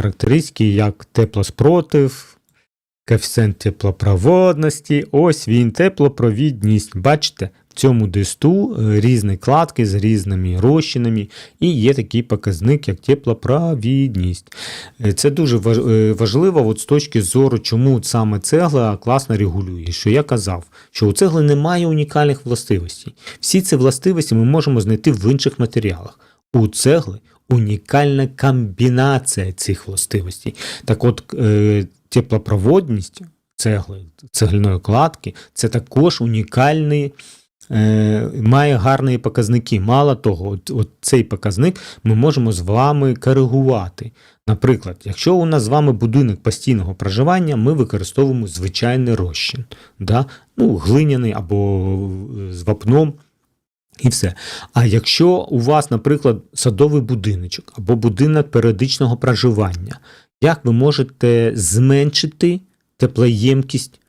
характеристики, як теплоспротив, коефіцієнт теплопроводності. Ось він, теплопровідність. Бачите, в цьому дисту е, різні кладки з різними розчинами, і є такий показник, як теплопровідність. Е, Це дуже е, важливо от з точки зору, чому саме цегла класно регулює. Що я казав, що у цегли немає унікальних властивостей. Всі ці властивості ми можемо знайти в інших матеріалах. У цегли унікальна комбінація цих властивостей. Так от, е, теплопроводність цегли, цегляної кладки це також унікальний. е, Має гарні показники. Мало того, от, от цей показник ми можемо з вами коригувати. Наприклад, якщо у нас з вами будинок постійного проживання, ми використовуємо звичайний розчин, да? ну, глиняний або е, з вапном. І все. А якщо у вас, наприклад, садовий будиночок або будинок періодичного проживання, як ви можете зменшити теплоємкість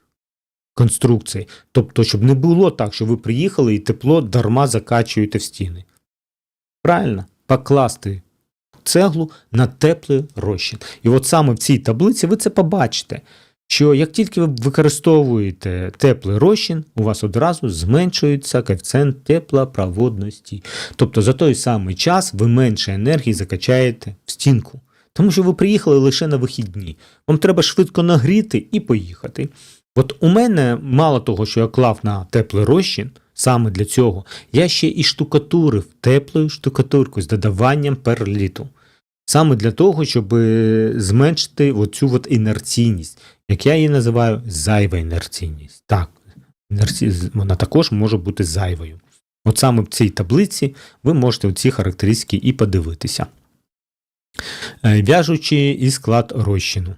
конструкції? Тобто, щоб не було так, що ви приїхали і тепло дарма закачуєте в стіни. Правильно, покласти цеглу на теплий розчин. І от саме в цій таблиці ви це побачите. Що як тільки ви використовуєте теплий розчин, у вас одразу зменшується коефіцієнт теплопроводності. Тобто за той самий час ви менше енергії закачаєте в стінку. Тому що ви приїхали лише на вихідні. Вам треба швидко нагріти і поїхати. От у мене, мало того, що я клав на теплий розчин, саме для цього, я ще і штукатурив теплою штукатуркою з додаванням перліту. Саме для того, щоб е, зменшити оцю от інерційність, як я її називаю, зайва інерційність. Так, інерці... вона також може бути зайвою. От саме в цій таблиці ви можете оці характеристики і подивитися. Е, В'яжучи і склад розчину.